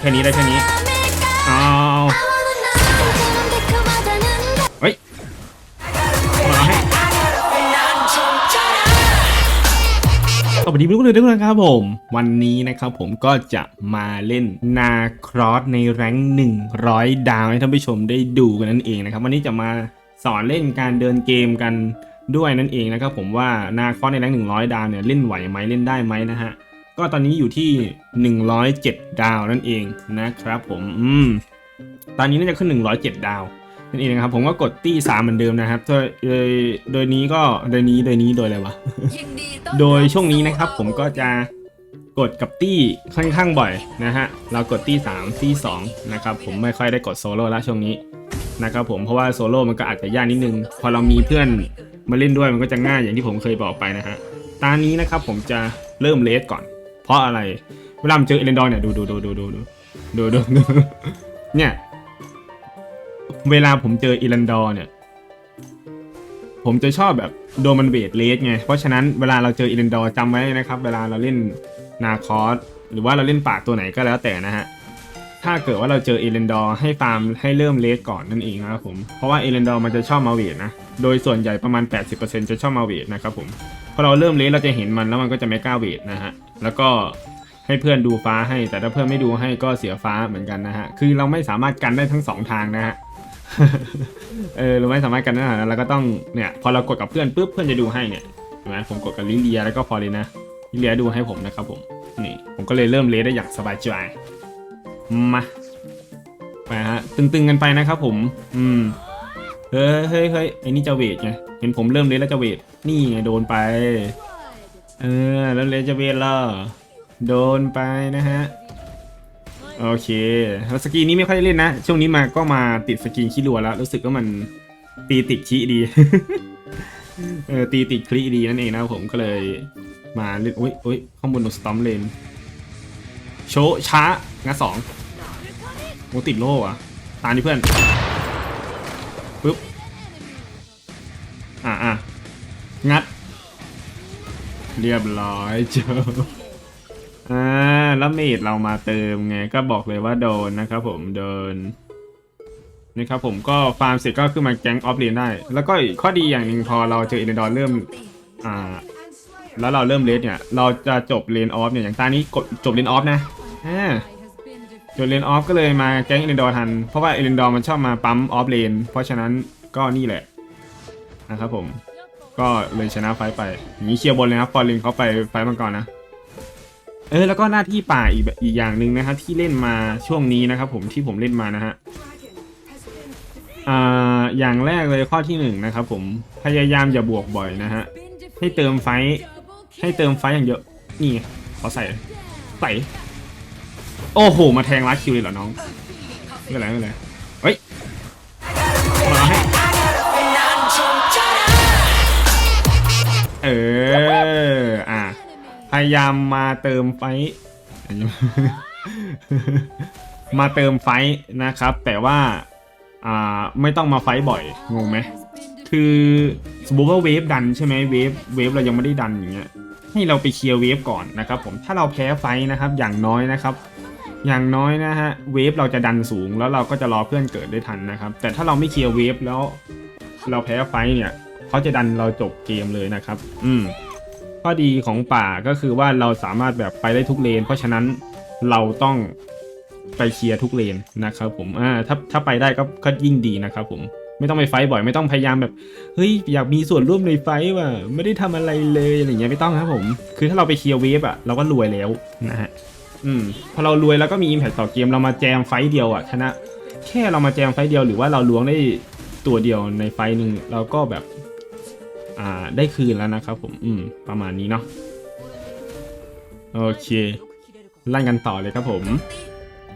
แค่นี้ได้แค่นี้เอาเฮ้ยมาให้สวัสดีเพื่อนๆทุกคนครับผม วันนี้นะครับผมก็จะมาเล่นนาครอสในแรงค์100 ดาวให้ท่านผู้ชมได้ดูกันนั่นเองนะครับ วันนี้จะมาสอนเล่นการเดินเกมกันด้วยนั่นเองนะครับผมว่านาครอสในแรงค์100 ดาวเนี่ยเล่นไหวไหมเล่นได้ไหมนะฮะ ก็ตอนนี้อยู่ที่ 107 ดาวนั่นเองนะครับผมอืมตอนนี้น่าจะขึ้น 107 ดาวนั่นเองนะครับผมก็กดตี้3เหมือนเดิมนะครับโดยโดยโดยนี้ก็โดยนี้โดยนี้โดยอะไรวะโดยช่วงนี้นะครับผมก็จะกดกับตี้ค่อนข้างบ่อยนะฮะเรากดตี้3ตี้2นะครับผมไม่ค่อยได้กดโซโล่แล้วช่วงนี้นะครับผมเพราะว่าโซโล่มันก็อาจจะยากนิดนึง พอเรามีเพื่อนมาเล่นด้วยมันก็จะง่ายอย่างที่ผมเคยบอกไปนะฮะตานี้นะครับผมจะเริ่มเลสก่อน เพราะอะไรเวลามันเจอเอเลนดอร์เนี่ยดูดูดูดูดูดูดูดูเนี่ย เวลาผมเจอเอเลนดอร์เนี่ย ผมจะชอบแบบโดนมันเบดเลสไง เพราะฉะนั้นเวลาเราเจอเอเลนดอร์จำไว้นะครับ เวลาเราเล่นนาคอสหรือว่าเราเล่นปากตัวไหนก็แล้วแต่นะฮะ ถ้าเกิดว่าเราเจอเอเลนดอร์ให้ฟาร์มให้เริ่มเลสก่อนนั่นเองนะครับผม เพราะว่าเอเลนดอร์มันจะชอบมาเวทนะ โดยส่วนใหญ่ประมาณ 80%จะชอบมาเวทนะครับผม พอเราเริ่มเลสเราจะเห็นมันแล้วมันก็จะไม่กล้าเวทนะฮะ แล้วก็ให้เพื่อนดูฟ้าให้ แต่ถ้าเพื่อนไม่ดูให้ก็เสียฟ้าเหมือนกันนะฮะ คือเราไม่สามารถกันได้ทั้งสองทางนะฮะ เออเราไม่สามารถกันได้นาดนั้นเราก็ต้องเนี่ย พอเรากดกับเพื่อนปุ๊บเพื่อนจะดูให้เนี่ยเห็นไหมผมกดกับลิเลียแล้วก็ฟอเรนนะลิเลียดูให้ผมนะครับผม นี่ผมก็เลยเริ่มเลสได้อย่างสบายใจ มาไปฮะตึงๆกันไปนะครับผม อืมเฮ้ยเฮ้ยเฮ้ยไอ้นี่จะเวทไงเห็นผมเริ่มเลสแล้วจะเวทนี่ไงโดนไป เออแล้วเลสจะเวทล่ะโดนไปนะฮะโอเคแล้วสกีนี้ไม่ค่อยได้เล่นนะ ช่วงนี้มาก็มาติดสกีขี้รัวแล้ว รู้สึกว่ามันตีติดขี้ดีเออตีติดคลีดีนั่นเองนะผมก็เลยมาเล่นอุ้ยอุ้ยข้างบนโดนสตอมเลนโชช้างาสอง โมติดโล่อะตามนี่เพื่อนปึ๊บอะอะงัด เรียบร้อยเจออ่าแล้วเมดเรามาเติมไงก็บอกเลยว่าโดนนะครับผมโดนนะครับผมก็ฟาร์มเสร็จก็ขึ้นมาแก๊งออฟเลนได้ แล้วก็ข้อดีอย่างหนึ่งพอเราเจออินเดอร์เริ่มอ่าแล้วเราเริ่มเลสเนี่ย เราจะจบเลนออฟเนี่ยอย่างตานี้กดจบเลนออฟนะอ่า จบเลนออฟก็เลยมาแก๊งอินดอร์ทัน เพราะว่าอินดอร์มันชอบมาปั๊มออฟเลน เพราะฉะนั้นก็นี่แหละนะครับผม ก็เลยชนะไฟไปอย่างนี้เคลียร์บนเลยครับฟอร์ลินเขาไปไฟมังกรนะ เออแล้วก็หน้าที่ป่าอีกอีกอย่างหนึ่งนะฮะที่เล่นมาช่วงนี้นะครับผมที่ผมเล่นมานะฮะอ่าอย่างแรกเลยข้อที่หนึ่งนะครับผมพยายามอย่าบวกบ่อยนะฮะให้เติมไฟให้เติมไฟอย่างเยอะนี่ขอใส่ใส่ โอ้โห มาแทงลัดคิวเลยเหรอน้องไม่เป็นไรไม่เป็นไรเฮ้ยมาให้เออ อะ พยายามมาเติมไฟ มาเติมไฟนะครับ แต่ว่า อ่า ไม่ต้องมาไฟบ่อย งงไหม คือสมมติว่าเวฟดันใช่ไหมเวฟ เวฟเรายังไม่ได้ดันอย่างเงี้ย ให้เราไปเคลียร์เวฟก่อนนะครับผม ถ้าเราแพ้ไฟนะครับ อย่างน้อยนะครับ อย่างน้อยนะฮะเวฟเราจะดันสูงแล้วเราก็จะรอเพื่อนเกิดได้ทันนะครับ แต่ถ้าเราไม่เคลียร์เวฟแล้วเราแพ้ไฟเนี่ยเขาจะดันเราจบเกมเลยนะครับ อืมข้อดีของป่าก็คือว่าเราสามารถแบบไปได้ทุกเลน เพราะฉะนั้นเราต้องไปเคลียร์ทุกเลนนะครับผมอ่าถ้าถ้าไปได้ก็ก็ยิ่งดีนะครับผมไม่ต้องไปไฟบ่อยไม่ต้องพยายามแบบเฮ้ยอยากมีส่วนร่วมในไฟว่ะไม่ได้ทำอะไรเลยอะไรอย่างเงี้ยไม่ต้องครับผม คือถ้าเราไปเคลียร์เวฟอะเราก็รวยแล้วนะฮะ อืมพอเรารวยแล้วก็มีอิมแพคต่อเกมเรามาแจมไฟเดียวอะชนะ แค่เรามาแจมไฟเดียวหรือว่าเราล้วงได้ตัวเดียวในไฟหนึ่งเราก็แบบ อ่าได้คืนแล้วนะครับผมอืมประมาณนี้เนาะโอเคลั่นกันต่อเลยครับผม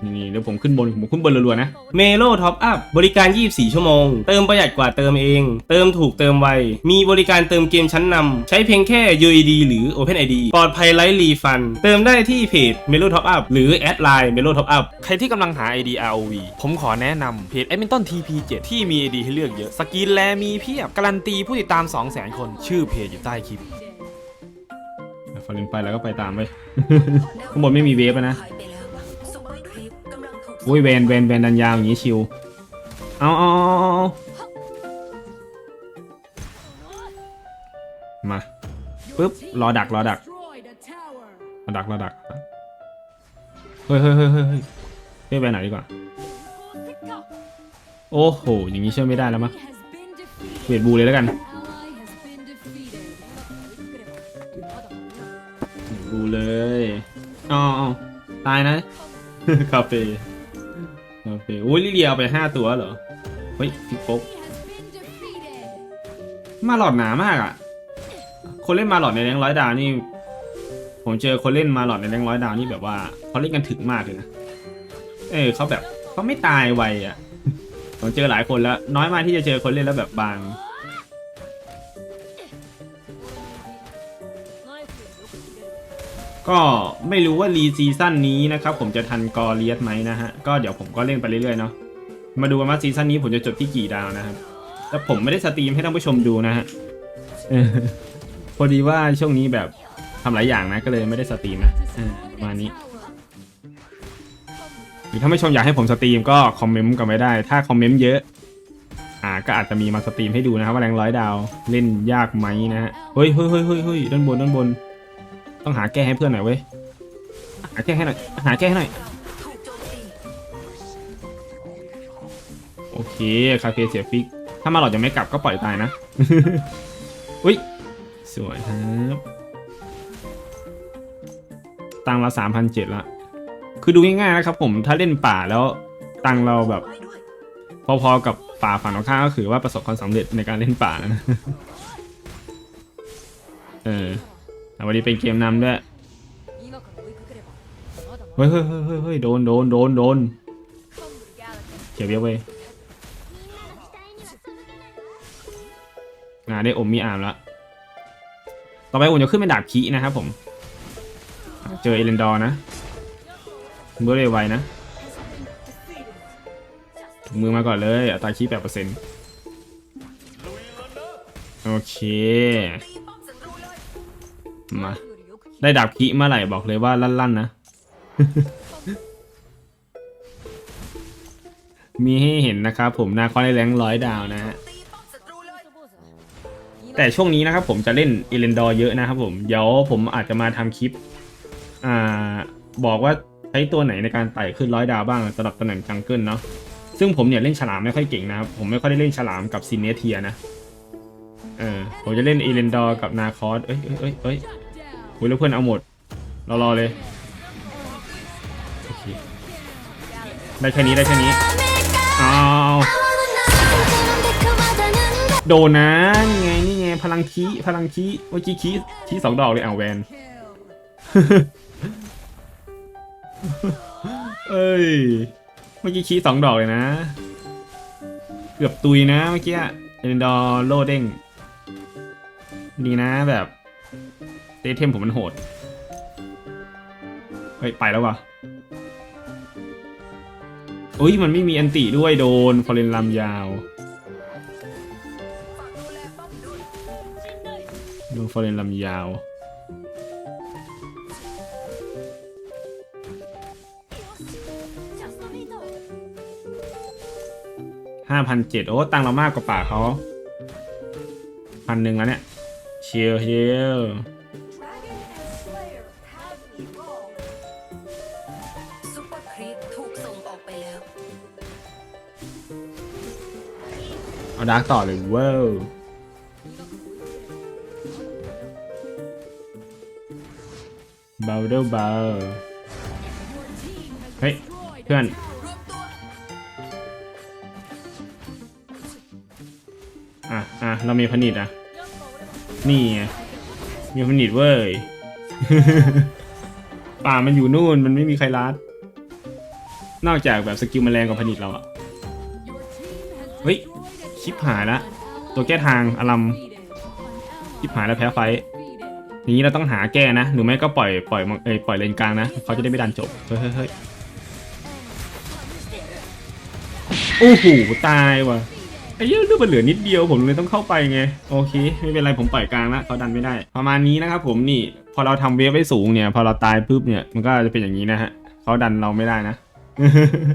นี่เดี๋ยวผมขึ้นบนผมขึ้นบนรัวๆนะ เมโลท็อปอัพบริการ 24 ชั่วโมง เติมประหยัดกว่าเติมเอง เติมถูกเติมไว มีบริการเติมเกมชั้นนำ ใช้เพียงแค่ UID หรือ OpenID ปลอดภัยไร้รีฟัน เติมได้ที่เพจ Melo Top Up หรือแอดไลน์ Melo Top Up ใครที่กำลังหา ID ROV ผมขอแนะนำเพจ a d m i n t o n TP7 ที่มี ID ให้เลือกเยอะ สกินแลมีเพียบ การันตีผู้ติดตาม 200,000 คน ชื่อเพจอยู่ใต้คลิปฟอร์เรนไปแล้วก็ไปตามไป ข้างบนไม่มีเวฟอะนะ อุ้ยเวนเวนเวนดันยาวอย่างนี้ชิวเอาเอาเอาเอามาปึ๊บรอดักรอดักรอดักรอดักเฮ้ยเฮ้ยเฮ้ยเฮ้ยเฮ้ยไปไหนดีกว่า โอ้โห อย่างนี้เชื่อไม่ได้แล้วมั้งเวทบูเลยแล้วกันบูเลยอ๋อตายนะ คาเฟ่ เคโอ้ยลิเลียเอาไปห้าตัวเหรอ เฮ้ยพิกปกมาหลอดหนามากอะ คนเล่นมาหลอดในแรงร้อยดาวนี่ ผมเจอคนเล่นมาหลอดในแรงร้อยดาวนี่แบบว่าเขาเล่นกันถึงมากเลยนะ เออเขาแบบเขาไม่ตายไวอะ ผมเจอหลายคนแล้ว น้อยมากที่จะเจอคนเล่นแล้วแบบบาง ก็ไม่รู้ว่ารีซีซั่นนี้นะครับผมจะทันกอเลียสไหมนะฮะ ก็เดี๋ยวผมก็เล่นไปเรื่อยๆเนาะ มาดูกันว่าซีซั่นนี้ผมจะจบที่กี่ดาวนะครับแล้วผมไม่ได้สตรีมให้ท่านผู้ชมดูนะฮะพอดีว่าช่วงนี้แบบทำหลายอย่างนะก็เลยไม่ได้สตรีมนะประมาณนี้ หรือถ้าไม่ชมอยากให้ผมสตรีมก็คอมเมนต์กันไว้ได้ ถ้าคอมเมนต์เยอะ อ่าก็อาจจะมีมาสตรีมให้ดูนะครับว่าแรงร้อยดาวเล่นยากไหมนะฮะ เฮ้ยเฮ้ยเฮ้ยเฮ้ยเฮ้ยด้านบนด้านบน ต้องหาแก้ให้เพื่อนหน่อยเว้ย หาแก้ให้หน่อย หาแก้ให้หน่อย โอเค คาเฟ่เสียฟิก ถ้ามาหลอดยังไม่กลับก็ปล่อยตายนะ อุ้ย สวยครับ ตังค์ละสามพันเจ็ดละ คือดูง่ายๆนะครับผม ถ้าเล่นป่าแล้วตังเราแบบ พอๆกับป่าฝั่งตรงข้ามก็คือว่าประสบความสำเร็จในการเล่นป่านะ เออ วันนี้เป็นเกมนำด้วย เฮ้ยเฮ้ยเฮ้ยเฮ้ยโดนโดนโดนโดนเขียวเบี้ยวเว้ยงานได้อมมีอาร์มแล้ว ต่อไปอุ่นจะขึ้นเป็นดาบคีนะครับผม เจอเอเลนดอร์นะเบอร์เรไวนะถุงมือมาก่อนเลยอัตราคีแปดเปอร์เซ็นต์โอเค มา ได้ดาบคีเมื่อไหร่บอกเลยว่าลั่นๆนะ มีให้เห็นนะครับผมนาคอนในแรงร้อยดาวนะฮะแต่ช่วงนี้นะครับผมจะเล่นเอเลนดอร์เยอะนะครับผม เดี๋ยวผมอาจจะมาทำคลิป อ่า บอกว่าใช้ตัวไหนในการไต่ขึ้นร้อยดาวบ้างสำหรับตำแหน่งจังเกิลเนาะซึ่งผมเนี่ยเล่นฉลามไม่ค่อยเก่งนะครับ ผมไม่ค่อยได้เล่นฉลามกับซินเนเทียนะ เออ ผมจะเล่นเอเลนดอร์กับนาคอสเอ้ยเอ้ยเอ้ยอ้ ยอุ้ยแล้วเพื่อนเอาหมดรอรอเลยโอเคได้แค่นี้ได้แค่นี้อ้าวโดนนะนี่ไงนี่ไงพลังคีพลังคีเมื่อกี้คีคีสองดอกเลยอ่าวแวนเอ้ยเมื่อกี้คีสองดอกเลยนะ เกือบตุยนะเมื่อกี้เอเลนดอร์โลเด้งดีนะแบบ เตเทมผมมันโหด เฮ้ย ไปแล้ววะอุ้ย มันไม่มีอันติด้วยโดนฟอเรนลำยาวโดนฟอเรนลำยาว ห้าพันเจ็ดโอ้ ตังเรามากกว่าป่าเขา พันหนึ่งแล้วเนี่ย เชียวเชียว เอาดาร์กต่อเลยเว้าวเบาเดอเบาเฮ้ย เพื่อนอะอะเรามีผนิตอะ นี่ไงมีผนิตเว้ย ป่ามันอยู่นู่นมันไม่มีใครรัด นอกจากแบบสกิลแมลงกับผนิตเราอะ เฮ้ย ชิปหายละตัวแก้ทางอลัมชิปหายแล้วแพ้ไฟนี้เราต้องหาแก้นะ หรือไม่ก็ปล่อยปล่อยเอ้ยปล่อยเลนกลางนะเขาจะได้ไม่ดันจบเฮ้ยเฮ้ยเฮ้ยโอ้โหตายว่ะไอ้เหี้ยเลือดมันเหลือนิดเดียวผมเลยต้องเข้าไปไงโอเค ไม่เป็นไรผมปล่อยกลางละเขาดันไม่ได้ ประมาณนี้นะครับผมนี่พอเราทำเวฟไว้สูงเนี่ย พอเราตายปุ๊บเนี่ยมันก็จะเป็นอย่างนี้นะฮะเขาดันเราไม่ได้นะ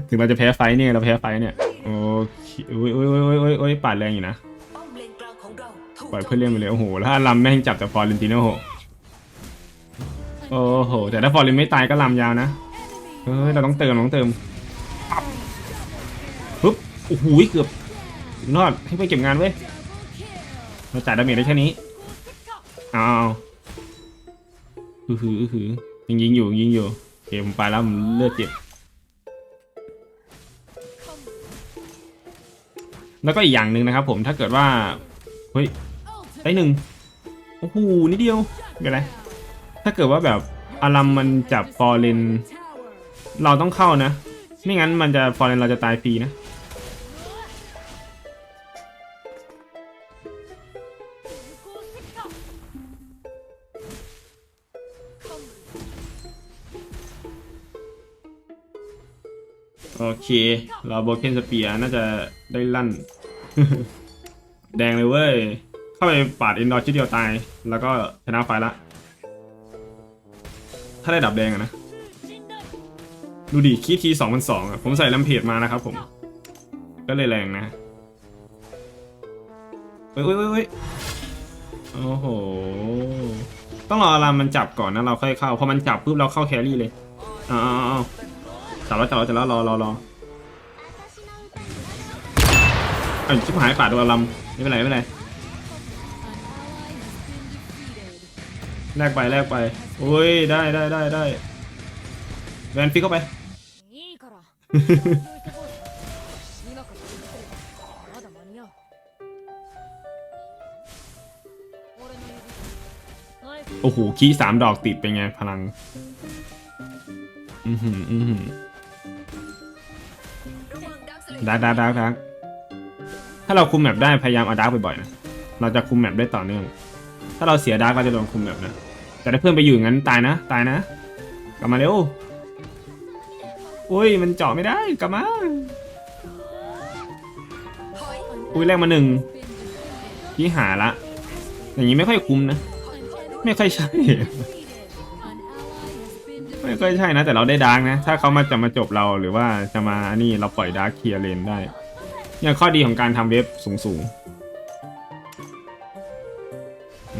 ถึงเราจะแพ้ไฟเนี่ยเราแพ้ไฟเนี่ยโอเค อุ้ยอุ้ยอุ้ยอุ้ยอุ้ยอุ้ยปาดแรงอยู่นะป้อมเลนกลางของเราถูกปล่อยเพื่อนเล่นไปเลยโอ้โหแล้วถ้าลำแม่งจับแต่ฟอร์เรนติโนโอ้โหแต่ถ้าฟอร์เรนไม่ตายก็ลำยาวนะเฮ้ยเราต้องเติมเราต้องเติมปั๊บปุ๊บโอ้โหเกือบรอดให้ไปเก็บงานเว้ยเราจ่ายดาเมจได้แค่นี้เอาเอาอือหืออือหือยังยิงอยู่ยังยิงอยู่โอเคผมไปแล้วผมเลือดเจ็บ แล้วก็อีกอย่างหนึ่งนะครับผมถ้าเกิดว่า เฮ้ยไอ้หนึ่งโอ้โหนิดเดียวไม่เป็นไรถ้าเกิดว่าแบบอารัมมันจับฟอร์เรนเราต้องเข้านะ ไม่งั้นมันจะฟอร์เรนเราจะตายฟรีนะ เค เราโบเกนสเปียน่าจะได้ลั่น แดงเลยเว้ย เข้าไปปาดอินดอร์ชิ้เดียวตาย แล้วก็ชนะไฟละ ถ้าได้ดับแดงอะนะ ดูดิคีทีสองพันสองผมใส่ลำเพจมานะครับผม ก็เลยแรงนะเฮ้ยเฮ้ยเฮ้ยโอ้โห ต้องรออารามมันจับก่อนนะเราค่อยเข้า พอมันจับปุ๊บเราเข้าแครี่เลยอ้าวอ้าวอ้าว จับแล้วจับแล้วจับแรอรอรอไอ้ชิบหายป่าดวงอารมไม่เป็นไรไม่เป็นไรแลกไปแลกไปโอ้ยได้ได้ได้ได้แวนฟิกเข้าไป โอ้โห ขี้สามดอกติดเป็นไงพลัง อือหือ อือหือ ดักดักดักดักถ้าเราคุมแมปได้พยายามเอาดักบ่อยๆนะ เราจะคุมแมปได้ต่อเนื่อง ถ้าเราเสียดักเราจะโดนคุมแมปนะ แต่ถ้าเพื่อนไปอยู่งั้นตายนะ ตายนะ กลับมาเร็วอุ้ยมันเจาะไม่ได้กลับมาอยอุ้ยแรกมาหนึ่งที่หาละ อย่างนี้ไม่ค่อยคุ้มนะ ไม่ค่อยใช่ ไม่คยใช่นะ แต่เราได้ดาร์กนะ ถ้าเขามาจะมาจบเราหรือว่าจะมาอันนี้เราปล่อยดาร์กเคลียร์เลนได้เนี่ยข้อดีของการทำเว็บสูงสู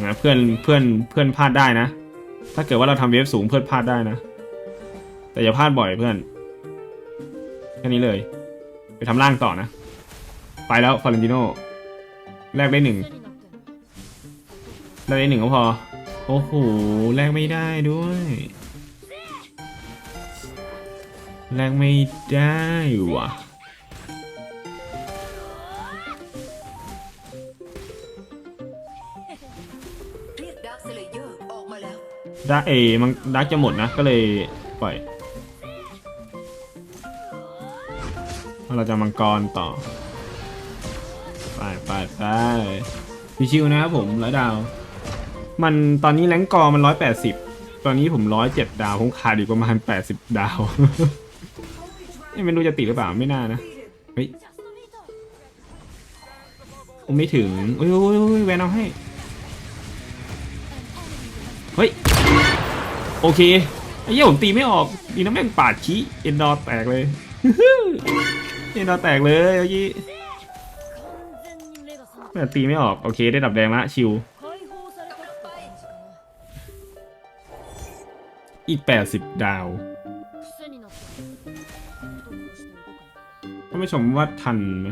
นะเพื่อนเพื่อนเพื่อนพลาดได้นะ ถ้าเกิดว่าเราทำเว็บสูงเพื่อนพลาดได้นะ แต่อย่าพลาดบ่อยเพื่อนแค่นี้เลย ไปทำล่างต่อนะ ไปแล้วฟลอเรนติโนแลกได้หนึ่งแลกได้หนึ่งก็พอ โอ้โหแลกไม่ได้ด้วย แลกไม่ได้ว่ะเรียกดักสเลเยอร์ออกมาแล้วดักเอมันดักจะหมดนะ ก็เลยปล่อยแล้วเราจะมังกรต่อ ไปไปไปพี่ชิวนะครับผมร้อยดาว มันตอนนี้แรงกอร์มันร้อยแปดสิบตอนนี้ผมร้อยเจ็ดดาว ผมขาดอีกประมาณแปดสิบดาวนี่ ไม่รู้จะติดหรือเปล่าไม่น่านะเฮ้ยไม่ถึงโอ้ยแวนเอาให้เฮ้ยโอเคไอ้เหี้ยผมตีไม่ออกดีนะแม่งปาดชี้เอ็นดอแตกเลยเอ็นดอแตกเลยเอ้ยแต่ตีไม่ออกโอเคได้ดับแดงละชิวอีก 80 ดาวานผู้ชมว่าทันไหม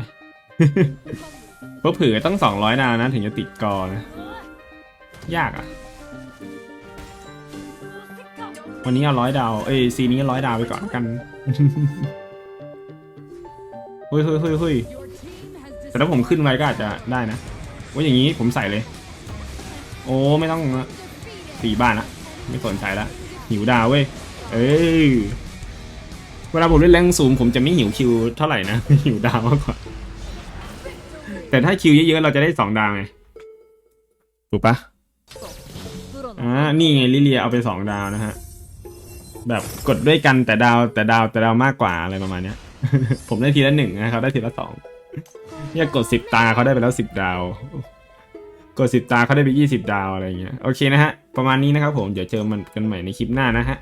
เพราะเผื่อต้อง 200ดาวนะถึงจะติดกอนะ ยากอะ วันนี้เอาร้อยดาว เอ้ยซีนี้ร้อยดาวไปก่อนกันเฮ้ยเฮ้ยเฮ้ยเฮ้ยแต่ถ้าผมขึ้นไว้ก็อาจจะได้นะว่าอย่างนี้ผมใส่เลย โอ้ ไม่ต้องตีบ้านละไม่สนใจละหิวดาวเว้ย เอ้ย เวลาผมเล่นแรงสูงผมจะไม่หิวคิวเท่าไหร่นะ หิวดาวมากกว่า แต่ถ้าคิวเยอะๆเราจะได้สองดาวไง ถูกปะอ่านี่ไงลิเลียเอาไปสองดาวนะฮะ แบบกดด้วยกันแต่ดาวแต่ดาวแต่ดาวมากกว่าอะไรประมาณนี้ผมได้ทีละหนึ่งนะครับได้ทีละสองเนี่ยกดสิบตาเขาได้ไปแล้วสิบดาว กดสิบตาเขาได้ไปยี่สิบดาวอะไรเงี้ย โอเคนะฮะ ประมาณนี้นะครับผม เดี๋ยวเจอมันกันใหม่ในคลิปหน้านะฮะ